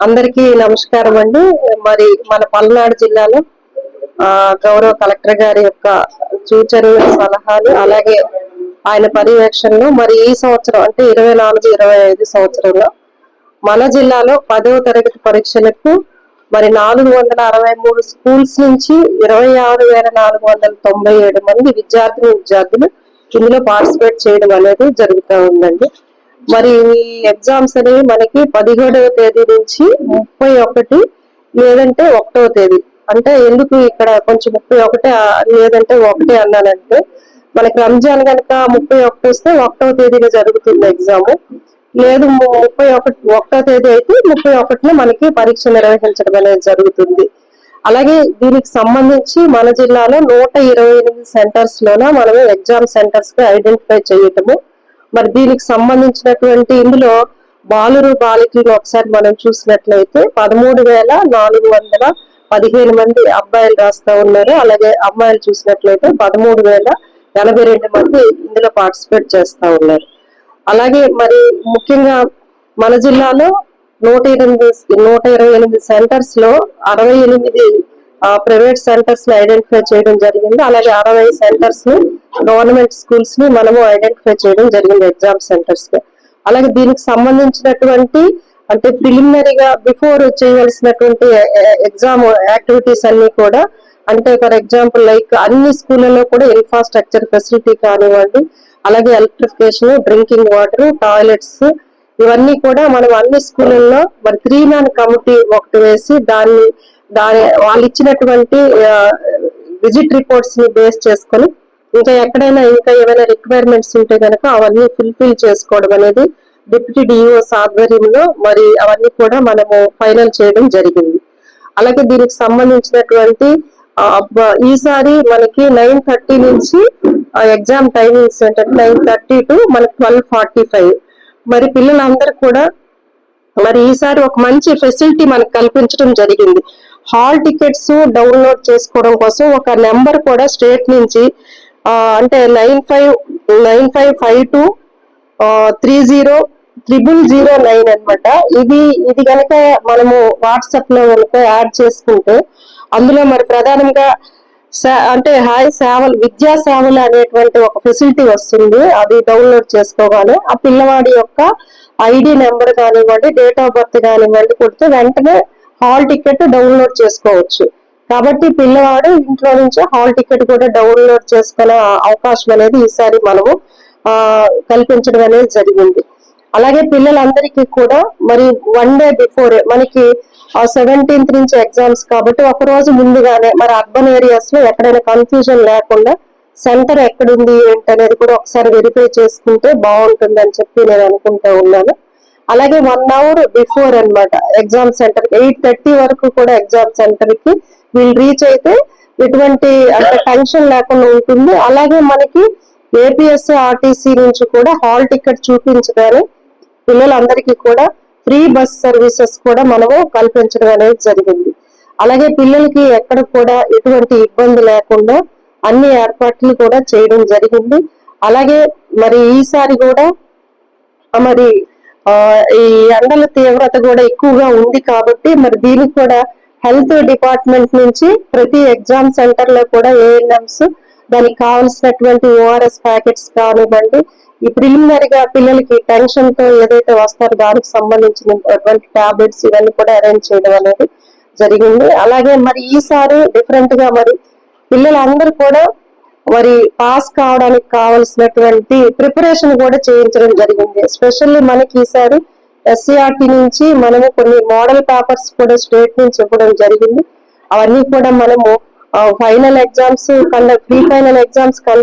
అందరికీ నమస్కారం అండి. మరి మన పల్నాడు జిల్లాలో ఆ గౌరవ కలెక్టర్ గారి యొక్క సూచనలు సలహాలు అలాగే ఆయన పర్యవేక్షణలో మరి ఈ సంవత్సరం అంటే ఇరవై నాలుగు ఇరవై ఐదు సంవత్సరంలో మన జిల్లాలో పదవ తరగతి పరీక్షలకు మరి నాలుగు వందల అరవై మూడు స్కూల్స్ నుంచి ఇరవై ఆరు వేల నాలుగు వందల తొంభై ఏడు మంది విద్యార్థులు విద్యార్థులు ఇందులో పార్టిసిపేట్ చేయడం అనేది జరుగుతూ ఉందండి. మరి ఈ ఎగ్జామ్స్ అనేవి మనకి పదిహేడవ తేదీ నుంచి ముప్పై ఒకటి లేదంటే ఒకటవ తేదీ. అంటే ఎందుకు ఇక్కడ కొంచెం ముప్పై ఒకటి లేదంటే ఒకటి అన్నానంటే మనకి రంజాన్ కనుక ముప్పై ఒకటి వస్తే ఒకటవ తేదీన జరుగుతుంది ఎగ్జామ్ లేదు ముప్పై ఒకటి ఒకటో తేదీ అయితే ముప్పై ఒకటిన మనకి పరీక్ష నిర్వహించడం అనేది జరుగుతుంది. అలాగే దీనికి సంబంధించి మన జిల్లాలో నూట ఇరవై ఎనిమిది సెంటర్స్ లోన మనము ఎగ్జామ్ సెంటర్స్కి ఐడెంటిఫై చేయటము మరి దీనికి సంబంధించినటువంటి ఇందులో బాలురు బాలికలను ఒకసారి మనం చూసినట్లయితే పదమూడు వేల నాలుగు వందల పదిహేను మంది అబ్బాయిలు రాస్తా ఉన్నారు. అలాగే అమ్మాయిలు చూసినట్లయితే పదమూడు వేల ఎనభై రెండు మంది ఇందులో పార్టిసిపేట్ చేస్తా ఉన్నారు. అలాగే మరి ముఖ్యంగా మన జిల్లాలో నూట ఎనిమిది నూట ఇరవై ఎనిమిది సెంటర్స్లో అరవై ఎనిమిది ప్రైవేట్ సెంటర్స్ని ఐడెంటిఫై చేయడం జరిగింది. అలాగే అరవై సెంటర్స్ని గవర్నమెంట్ స్కూల్స్ని మనము ఐడెంటిఫై చేయడం జరిగింది ఎగ్జామ్ సెంటర్స్ అలాగే దీనికి సంబంధించినటువంటి అంటే ప్రిలిమినరీగా బిఫోర్ చేయవలసినటువంటి ఎగ్జామ్ యాక్టివిటీస్ అన్ని కూడా అంటే ఫర్ ఎగ్జాంపుల్ లైక్ అన్ని స్కూళ్ళలో కూడా ఇన్ఫ్రాస్ట్రక్చర్ ఫెసిలిటీ కానివ్వండి అలాగే ఎలక్ట్రిఫికేషన్ డ్రింకింగ్ వాటర్ టాయిలెట్స్ ఇవన్నీ కూడా మనం అన్ని స్కూళ్ళల్లో మరి త్రీ మ్యాన్ కమిటీ ఒకటి వేసి దాన్ని దాని వాళ్ళు ఇచ్చినటువంటి విజిట్ రిపోర్ట్స్ని బేస్ చేసుకొని ఇంకా ఎక్కడైనా ఇంకా ఏమైనా రిక్వైర్మెంట్స్ ఉంటే కనుక అవన్నీ ఫుల్ఫిల్ చేసుకోవడం అనేది డిప్యూటీ డిఓస్ ఆధ్వర్యంలో మరి అవన్నీ కూడా మనము ఫైనల్ చేయడం జరిగింది. అలాగే దీనికి సంబంధించినటువంటి ఈసారి మనకి నైన్ థర్టీ నుంచి ఎగ్జామ్ టైమింగ్స్ ఏంటంటే నైన్ థర్టీ టు మనకి ట్వెల్వ్ ఫార్టీ ఫైవ్ మరి పిల్లలందరూ కూడా మరి ఈసారి ఒక మంచి ఫెసిలిటీ మనకు కల్పించడం జరిగింది. హాల్ టికెట్స్ డౌన్లోడ్ చేసుకోవడం కోసం ఒక నెంబర్ కూడా స్టేట్ నుంచి అంటే nine five nine five five two three zero triple zero nine అనమాట ఇది ఇది కనుక మనము వాట్సాప్లో కనుక యాడ్ చేసుకుంటే అందులో మరి ప్రధానంగా అంటే హాయ్ సేవలు విద్యా సేవలు అనేటువంటి ఒక ఫెసిలిటీ వస్తుంది. అది డౌన్లోడ్ చేసుకోగానే ఆ పిల్లవాడి యొక్క ఐడి నెంబర్ కానివ్వండి డేట్ ఆఫ్ బర్త్ కానివ్వండి కొడితే వెంటనే హాల్ టికెట్ డౌన్లోడ్ చేసుకోవచ్చు. కాబట్టి పిల్లవాడు ఇంట్లో నుంచే హాల్ టికెట్ కూడా డౌన్లోడ్ చేసుకునే అవకాశం అనేది ఈసారి మనము ఆ కల్పించడం అనేది జరిగింది. అలాగే పిల్లలందరికీ కూడా మరి వన్ డే బిఫోర్ మనకి సెవెంటీన్త్ నుంచి ఎగ్జామ్స్ కాబట్టి ఒక రోజు ముందుగానే మరి అర్బన్ ఏరియాస్లో ఎక్కడైనా కన్ఫ్యూజన్ లేకుండా సెంటర్ ఎక్కడుంది ఏంటి అనేది కూడా ఒకసారి వెరిఫై చేసుకుంటే బాగుంటుంది అని చెప్పి నేను అనుకుంటా ఉన్నాను. అలాగే వన్ అవర్ బిఫోర్ అన్నమాట ఎగ్జామ్ సెంటర్ ఎయిట్ థర్టీ వరకు కూడా ఎగ్జామ్ సెంటర్కి వీళ్ళు రీచ్ అయితే ఎటువంటి అంటే టెన్షన్ లేకుండా ఉంటుంది. అలాగే మనకి ఏపీఎస్సీ ఆర్టీసీ నుంచి కూడా హాల్ టికెట్ చూపించగానే పిల్లలందరికీ కూడా ఫ్రీ బస్ సర్వీసెస్ కూడా మనము కల్పించడం అనేది జరిగింది. అలాగే పిల్లలకి ఎక్కడ కూడా ఎటువంటి ఇబ్బంది లేకుండా అన్ని ఏర్పాట్లు కూడా చేయడం జరిగింది. అలాగే మరి ఈసారి కూడా మరి ఈ ఎండల తీవ్రత కూడా ఎక్కువగా ఉంది కాబట్టి మరి దీనికి కూడా హెల్త్ డిపార్ట్మెంట్ నుంచి ప్రతి ఎగ్జామ్ సెంటర్లో కూడా ఏఎన్ఎంస్ దానికి కావాల్సినటువంటి ఓఆర్ఎస్ ప్యాకెట్స్ కానివ్వండి ఈ ప్రిలిమినరీగా పిల్లలకి టెన్షన్తో ఏదైతే వస్తారో దానికి సంబంధించిన టాబ్లెట్స్ ఇవన్నీ కూడా అరేంజ్ చేయడం అనేది జరిగింది. అలాగే మరి ఈసారి డిఫరెంట్గా మరి పిల్లలందరూ కూడా మరి పాస్ కావడానికి కావలసినటువంటి ప్రిపరేషన్ కూడా చేయించడం జరిగింది. ఎస్పెషల్లీ మనకి ఈసారి ఎస్సీఆర్టీ నుంచి మనము కొన్ని మోడల్ పేపర్స్ కూడా స్టేట్ నుంచి ఇవ్వడం జరిగింది. అవన్నీ కూడా మనము final exams conduct pre final exams conduct